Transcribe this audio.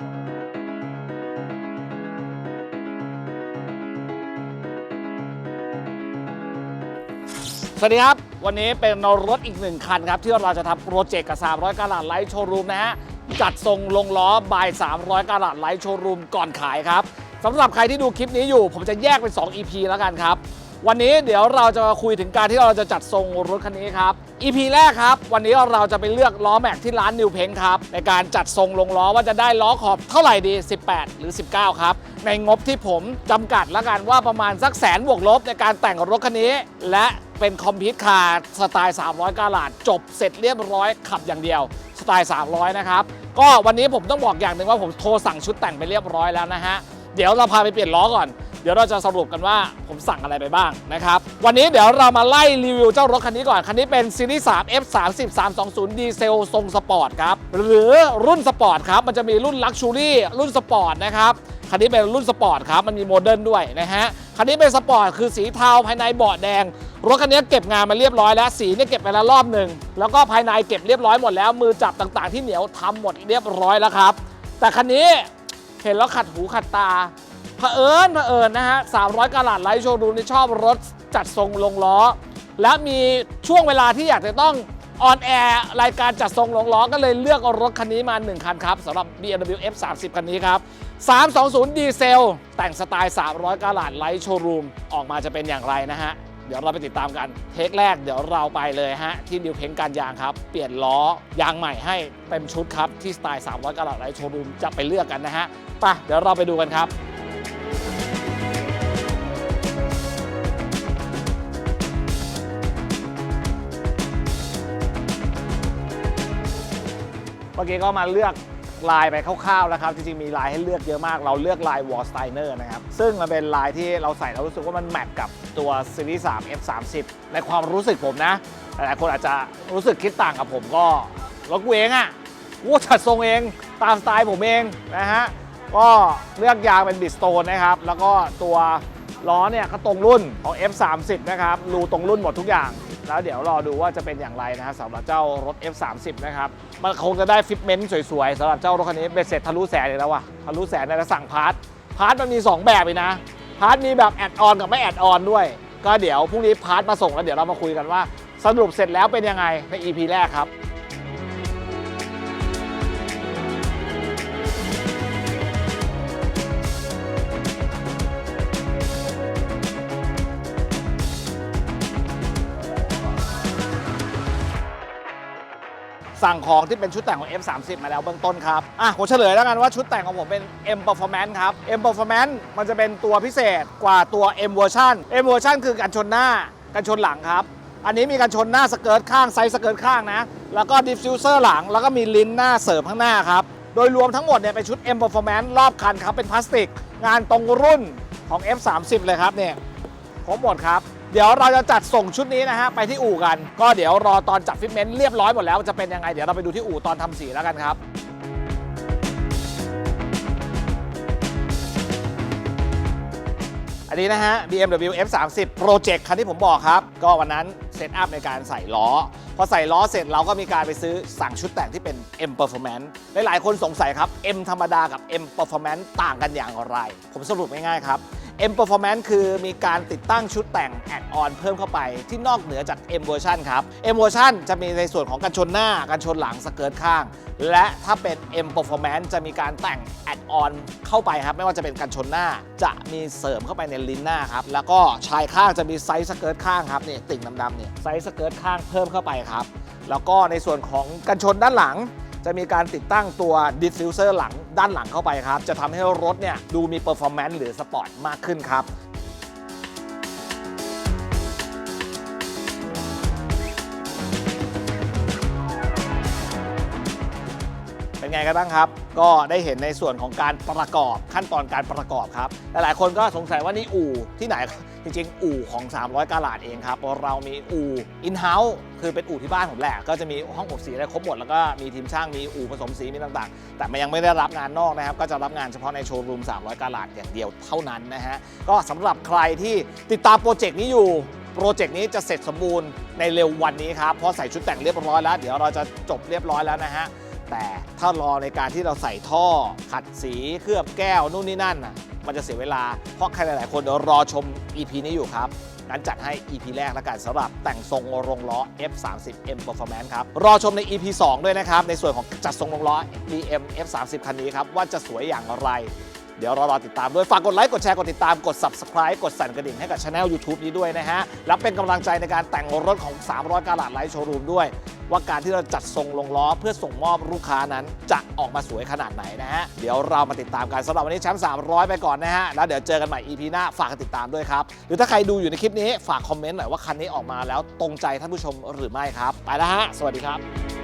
สวัสดีครับ วันนี้เป็นรถอีกหนึ่งคันครับ ที่เราจะทำโปรเจกต์กับ 300กาลัดไลท์โชว์รูมนะฮะ จัดทรงลงล้อบาย 300กาลัดไลท์โชว์รูมก่อนขายครับสำหรับใครที่ดูคลิปนี้อยู่ ผมจะแยกเป็น 2 EP แล้วกันครับ วันนี้เดี๋ยวเราจะมาคุยถึงการที่เราจะจัดทรงรถคันนี้ครับ EP แรกครับ วันนี้เราจะไปเลือกล้อแม็กที่ร้านนิวเพงครับ ในการจัดทรงลงล้อว่าจะได้ล้อขอบเท่าไหร่ดี 18 หรือ 19 ครับ ในงบที่ผมจำกัดล้วกันว่าประมาณสักแสนบวกลบในการแต่งรถคันนี้ และเป็นคอมพิวต์คาร์สไตล์ 300กาลาดจบเสร็จเรียบร้อยขับอย่างเดียวสไตล์ 300 นะครับ ก็วันนี้ผมต้องบอกอย่างหนึ่งว่าผมโทรสั่งชุดแต่งไปเรียบร้อยแล้วนะฮะ เดี๋ยวเราพาไปเปลี่ยนล้อก่อน เดี๋ยวเราจะสรุปกันว่าผมสั่งอะไรไปบ้างนะครับ วันนี้เดี๋ยวเรามาไล่รีวิวเจ้ารถคันนี้ก่อน คันนี้เป็นซีรีส์3 F 3 0 320ดีเซลทรงสปอร์ตครับ หรือรุ่นสปอร์ตครับ มันจะมีรุ่นลักชูรี่รุ่นสปอร์ตนะครับคันนี้เป็นรุ่นสปอร์ตครับ มันมีโมเดิร์นด้วยนะฮะ คันนี้เป็นสปอร์ตคือสีเทาภายในเบาะแดง รถคันนี้เก็บงานมาเรียบร้อยแล้ว สีเนี่ยเก็บไปแล้วรอบหนึ่ง แล้วก็ภายในเก็บเรียบร้อยหมดแล้ว มือจับต่างๆที่เหนียวทำหมดเรียบร้อยแล้วครับ แต่คันนี้เห็นแล้วขัดหูขัดตา เผอิญเผอิญนะฮะ300กะลัดไลท์โชว์รูมนี่ชอบรถจัดทรงลงล้อ และมีช่วงเวลาที่อยากจะต้องออนแอร์รายการจัดทรงลงล้อก็เลยเลือกรถคันนี้มา 1 คันครับสำหรับ BMW F30 คันนี้ครับ 320 ดีเซล แต่งสไตล์ 300กะลัดไลท์โชว์รูมออกมาจะเป็นอย่างไรนะฮะ เดี๋ยวเราไปติดตามกันเทคแรกเดี๋ยวเราไปเลยฮะ ที่ดิวเพ้งการยางครับ เปลี่ยนล้อยางใหม่ให้เต็มชุดครับ ที่สไตล์ 300กะลัดไลท์โชว์รูมจะไปเลือกกันนะฮะไปเดี๋ยวเราไปดูกันครับ มื่อกี้ก็มาเลือกลายไปคร่าวๆแล้วครับจริงๆมีลายให้เลือกเยอะมาก เราเลือกลายวอลสไตเนอร์นะครับซึ่งมันเป็นลายที่เราใส่แล้วรู้สึกว่ามันแมทกับตัวซีรีส์3 F30 ในความรู้สึกผมนะหลายๆคนอาจจะรู้สึกคิดต่างกับผมก็รถกูเองอะ่ะกูจัดทรงเองตามสไตล์ผมเองนะฮะก็เลือกยางเป็นบิสโตนนะครับแล้วก็ตัวล้อเนี่ยก็ตรงรุ่นของ F30 นะครับรูตรงรุ่นหมดทุกอย่าง แล้วเดี๋ยวรอดูว่าจะเป็นอย่างไรนะฮะสำหรับเจ้ารถ F30 นะครับ มันคงจะได้ฟิตเมนต์สวยๆสำหรับเจ้ารถคันนี้เบ็ดเสร็จทะลุแสนเลยแล้วว่ะทะลุแสนในระสั่งพาร์ทพาร์ทมันมี 2 แบบเลยนะพาร์ทมีแบบแอดออนกับไม่แอดออนด้วย ก็เดี๋ยวพรุ่งนี้พาร์ทมาส่งแล้วเดี๋ยวเรามาคุยกันว่า สรุปเสร็จแล้วเป็นยังไงใน EP แรกครับ สั่งของที่เป็นชุดแต่งของ F30 มาแล้วเบื้องต้นครับ อะผมเฉลยแล้วกันว่าชุดแต่งของผมเป็น M Performance ครับ M Performance มันจะเป็นตัวพิเศษกว่าตัว M Version M Version คือกันชนหน้ากันชนหลังครับ อันนี้มีกันชนหน้าสเกิร์ตข้างไซส์สเกิร์ตข้างนะ แล้วก็ดิฟฟิวเซอร์หลัง แล้วก็มีลิ้นหน้าเสริมข้างหน้าครับ โดยรวมทั้งหมดเนี่ยเป็นชุด M Performance รอบคันครับเป็นพลาสติก งานตรงรุ่นของ F30 เลยครับเนี่ยครบหมดครับ เดี๋ยวเราจะจัดส่งชุดนี้นะฮะไปที่อู่กัน ก็เดี๋ยวรอตอนจัดฟิตเมนต์เรียบร้อยหมดแล้วจะเป็นยังไงเดี๋ยวเราไปดูที่อู่ตอนทำสีแล้วกันครับอันนี้นะฮะ BMW F30 Project คันที่ผมบอกครับ ก็วันนั้นเซตอัพในการใส่ล้อ พอใส่ล้อเสร็จเราก็มีการไปซื้อสั่งชุดแต่งที่เป็น M Performance หลายๆคนสงสัยครับ M ธรรมดากับ M Performance ต่างกันอย่างไร ผมสรุปง่ายๆครับ M Performance คือมีการติดตั้งชุดแต่งแอดออนเพิ่มเข้าไปที่นอกเหนือจาก M Version ครับ M Version จะมีในส่วนของกันชนหน้ากันชนหลังสเกิร์ตข้าง และถ้าเป็น M Performance จะมีการแต่งแอดออนเข้าไปครับ ไม่ว่าจะเป็นกันชนหน้าจะมีเสริมเข้าไปในลิ้นหน้าครับ แล้วก็ชายข้างจะมีไซส์สเกิร์ตข้างครับนี่ติ่งดำๆเนี่ยไซส์สเกิร์ตข้างเพิ่มเข้าไปครับแล้วก็ในส่วนของกันชนด้านหลัง จะมีการติดตั้งตัวดิฟฟิวเซอร์หลังด้านหลังเข้าไปครับ จะทำให้รถเนี่ยดูมีเปอร์ฟอร์แมนซ์หรือสปอร์ตมากขึ้นครับ ไงกันบ้างครับ ก็ได้เห็นในส่วนของการประกอบขั้นตอนการประกอบครับหลายๆคนก็สงสัยว่านี่อู่ที่ไหนจริงๆ อู่ของ 300 กาลาดเองครับเรามีอู่อินเฮ้าส์คือเป็นอู่ที่บ้านผมแหละ ก็จะมีห้องอบสีอะไรครบหมด แล้วก็มีทีมช่างมีอู่ผสมสีมีต่างๆ แต่มันยังไม่ได้รับงานนอกนะครับ ก็จะรับงานเฉพาะในโชว์รูม 300 กาลาดอย่างเดียวเท่านั้นนะฮะ ก็สำหรับใครที่ติดตามโปรเจกต์นี้อยู่โปรเจกต์นี้จะเสร็จสมบูรณ์ในเร็ววันนี้ครับเพราะใส่ชุดแต่งเรียบร้อยแล้ว เดี๋ยวเราจะจบเรียบร้อยแล้วนะฮะ แต่ถ้ารอในการที่เราใส่ท่อ ขัดสีเคลือบแก้วนู่นนี่นั่นน่ะมันจะเสียเวลา เพราะใครหลาย ๆ คนเดี๋ยวรอชม EP นี้อยู่ครับงั้นจัดให้ EP แรกแล้วกันสำหรับแต่งทรงโรงล้อ F30M Performance ครับ รอชมใน EP 2 ด้วยนะครับ ในส่วนของจัดทรงโรงล้อ BM F30 คันนี้ครับ ว่าจะสวยอย่างไร เดี๋ยวรอรอติดตามด้วย ฝากกดไลค์กดแชร์กดติดตามกด Subscribe กดสั่นกระดิ่งให้กับช anel YouTube นี้ด้วยนะฮะและเป็นกำลังใจในการแต่งรถของ 300 กาลาดไลท์โชว์รูมด้วย ว่าการที่เราจัดทรงลงล้อเพื่อส่งมอบลูกค้านั้นจะออกมาสวยขนาดไหนนะฮะเดี๋ยวเรามาติดตามกันสำหรับวันนี้แชมป์300 ไปก่อนนะฮะแล้วเดี๋ยวเจอกันใหม่ EP หน้าฝากติดตามด้วยครับหรือถ้าใครดูอยู่ในคลิปนี้ฝากคอมเมนต์หน่อยว่าคันนี้ออกมาแล้วตรงใจท่านผู้ชมหรือไม่ครับ ไปแล้วฮะสวัสดีครับ